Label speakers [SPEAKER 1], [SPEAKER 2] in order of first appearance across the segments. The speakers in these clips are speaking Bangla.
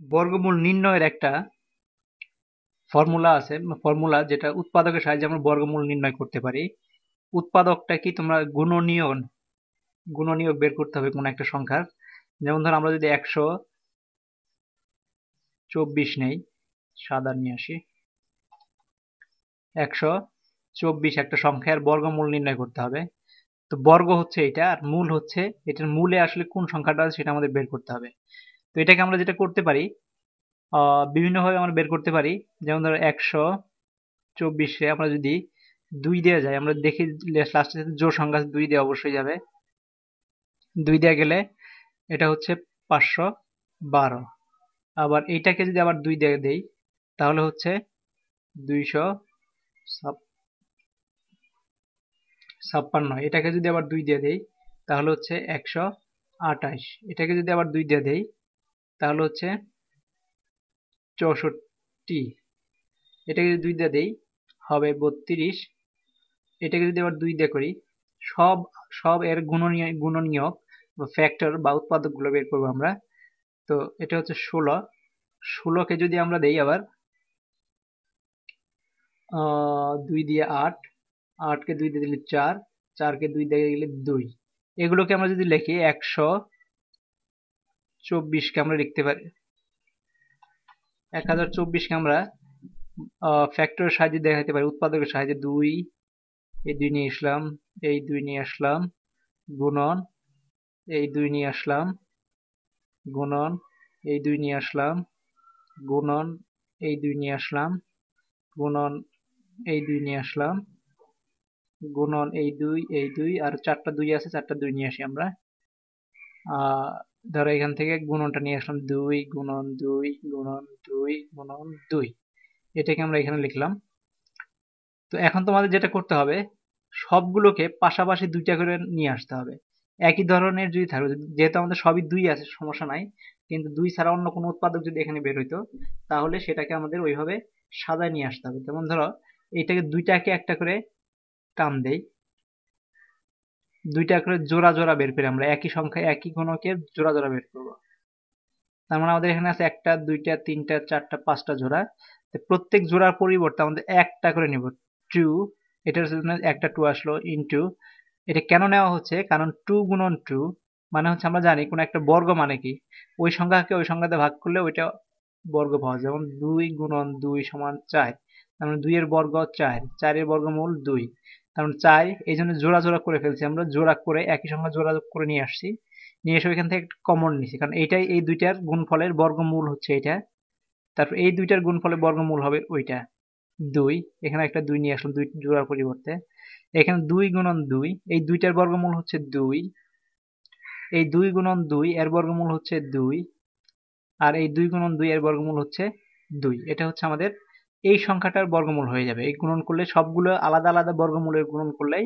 [SPEAKER 1] বর্গমূল নির্ণয়ের একটা ফর্মুলা আছে, ফর্মুলা যেটা উৎপাদকের সাহায্যে আমরা বর্গমূল নির্ণয় করতে পারি। উৎপাদকটা কি তোমরা গুণনীয় গুণনীয়ক বের করতে হবে কোনো একটা সংখ্যার। যেমন ধর আমরা যদি একশো চব্বিশ নেই, সাদা নিয়ে আসি। একশো চব্বিশ একটা সংখ্যার বর্গমূল নির্ণয় করতে হবে। তো বর্গ হচ্ছে এটা, আর মূল হচ্ছে, এটার মূলে আসলে কোন সংখ্যাটা আছে সেটা আমাদের বের করতে হবে। তো এটাকে আমরা যেটা করতে পারি বিভিন্নভাবে আমরা বের করতে পারি। যেমন ধরো একশো চব্বিশে আমরা যদি দুই দেওয়া যায়, আমরা দেখি লাস্টে জোর সংখ্যা দুই দেওয়া অবশ্যই যাবে। দুই দেওয়া গেলে এটা হচ্ছে পাঁচশো বারো। আবার এইটাকে যদি আবার দুই দিয়ে দেই, তাহলে হচ্ছে দুইশো ছাপ্পান্ন। এটাকে যদি আবার দুই দিয়ে দেই, তাহলে হচ্ছে একশো আটাইশ এটাকে যদি আবার দুই দিয়ে দেই তাহলে হচ্ছে চৌষট্টি। এটাকে যদি দুই দিয়ে দেই, হবে বত্রিশ। এটাকে যদি আবার দুই দিয়ে করি, সব সব এর গুণনীয়, গুণনীয়ক ফ্যাক্টর বা উৎপাদকগুলো বের করব আমরা। তো এটা হচ্ছে ষোলো। ষোলোকে যদি আমরা দেই আবার দুই দিয়ে আট। আটকে দুই দিয়ে দিলে চার। চারকে দুই দিয়ে গেলে দুই। এগুলোকে আমরা যদি লিখি একশো চব্বিশকে আমরা লিখতে পারি। এক হাজার চব্বিশকে আমরা ফ্যাক্টরের সাহায্যে দেখাতে পারি। উৎপাদকের সাহায্যে দুই, এই দুই নিয়ে আসলাম, এই দুই নিয়ে আসলাম, গুণন, এই দুই নিয়ে আসলাম, গুণন, এই দুই নিয়ে আসলাম, গুণন, এই দুই নিয়ে আসলাম, গুণন, এই দুই নিয়ে আসলাম, গুণন, এই দুই এই দুই, আর চারটা দুই আছে, চারটা দুই নিয়ে আসি আমরা। ধরো এখান থেকে গুণনটা নিয়ে আসলাম দুই গুণন দুই গুণন দুই গুণন দুই। এটাকে আমরা এখানে লিখলাম। তো এখন তোমাদের যেটা করতে হবে, সবগুলোকে পাশাপাশি দুইটা করে নিয়ে আসতে হবে। একই ধরনের যদি থাকে, যেহেতু আমাদের সবই দুই আছে, সমস্যা নাই, কিন্তু দুই ছাড়া অন্য কোনো উৎপাদক যদি এখানে বের হইতো, তাহলে সেটাকে আমাদের ওইভাবে সাজায় নিয়ে আসতে হবে। যেমন ধরো, এইটাকে দুইটাকে একটা করে টান দেই। দুইটা করে জোড়া জোড়া বের করি আমরা। একই সংখ্যা একই কোনকে জোড়া জোড়া বের করব। তার মানে আমাদের এখানে আছে একটা, দুইটা, তিনটা, চারটা, পাঁচটা জোড়া। প্রত্যেক জোড়ার পরিবর্তে আমাদের একটা করে নিব। টু, এটার জন্য একটা টু আসলো ইনটু এটা কেন নেওয়া হচ্ছে? কারণ টু গুণন টু মানে হচ্ছে আমরা জানি কোনো একটা বর্গ মানে কি। ওই সংখ্যাকে ওই সংখ্যাতে ভাগ করলে ওইটা বর্গ পাওয়া যায়। যেমন দুই গুণন দুই সমান চার। তার মানে দুইয়ের বর্গ চার। চারের বর্গমূল দুই। তার চাই এই জন্য জোড়া জোড়া করে ফেলছি আমরা, জোড়া করে, একই সংখ্যা জোড়া করে নিয়ে আসছি। নিয়ে এসে ওইখান থেকে কমন নিছি, কারণ এইটাই এই দুইটার গুণফলের বর্গমূল হচ্ছে এটা তারপর এই দুইটার গুণফলের বর্গমূল হবে ওইটা, দুই। এখানে একটা দুই নিয়ে আসলাম, দুই জোড়ার পরিবর্তে। এখানে দুই গুণন দুই, এই দুইটার বর্গমূল হচ্ছে দুই। এই দুই গুণন দুই, এর বর্গমূল হচ্ছে দুই। আর এই দুই গুণন দুই, এর বর্গমূল হচ্ছে দুই। এটা হচ্ছে আমাদের এই সংখ্যাটার বর্গমূল হয়ে যাবে। এই গুণন করলে সবগুলো আলাদা আলাদা বর্গমূলের গুণন করলেই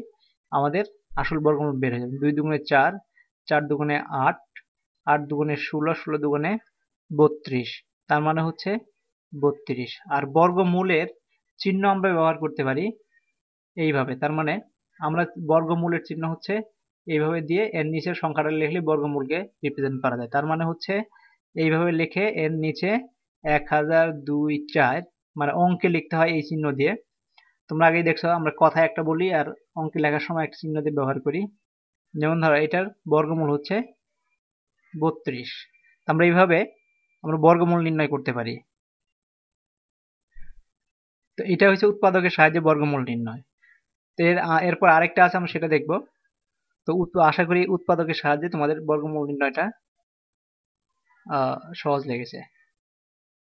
[SPEAKER 1] আমাদের আসল বর্গমূল বের হয়ে যাবে। দুই দুগুণে চার চার দুগুণে আট আট দুগুণে ষোলো ষোলো দুগুণে বত্রিশ। তার মানে হচ্ছে বত্রিশ। আর বর্গমূলের চিহ্ন আমরা ব্যবহার করতে পারি এইভাবে। তার মানে আমরা বর্গমূলের চিহ্ন হচ্ছে এইভাবে দিয়ে এর নিচের সংখ্যাটা লিখলে বর্গমূলকে রিপ্রেজেন্ট করা যায়। তার মানে হচ্ছে এইভাবে লিখে এর নিচে এক হাজার দুই চার মানে অঙ্কে লিখতে হয় এই চিহ্ন দিয়ে। তোমরা আগেই দেখছ, আমরা কথায় একটা বলি আর অঙ্কে লেখার সময় একটা চিহ্ন দিয়ে ব্যবহার করি। যেমন ধরো, এটার বর্গমূল হচ্ছে বত্রিশ। আমরা এইভাবে আমরা বর্গমূল নির্ণয় করতে পারি। তো এটা হচ্ছে উৎপাদকের সাহায্যে বর্গমূল নির্ণয়। তো এর এরপর আরেকটা আছে, আমরা সেটা দেখব। তো আশা করি উৎপাদকের সাহায্যে তোমাদের বর্গমূল নির্ণয়টা সহজ লেগেছে।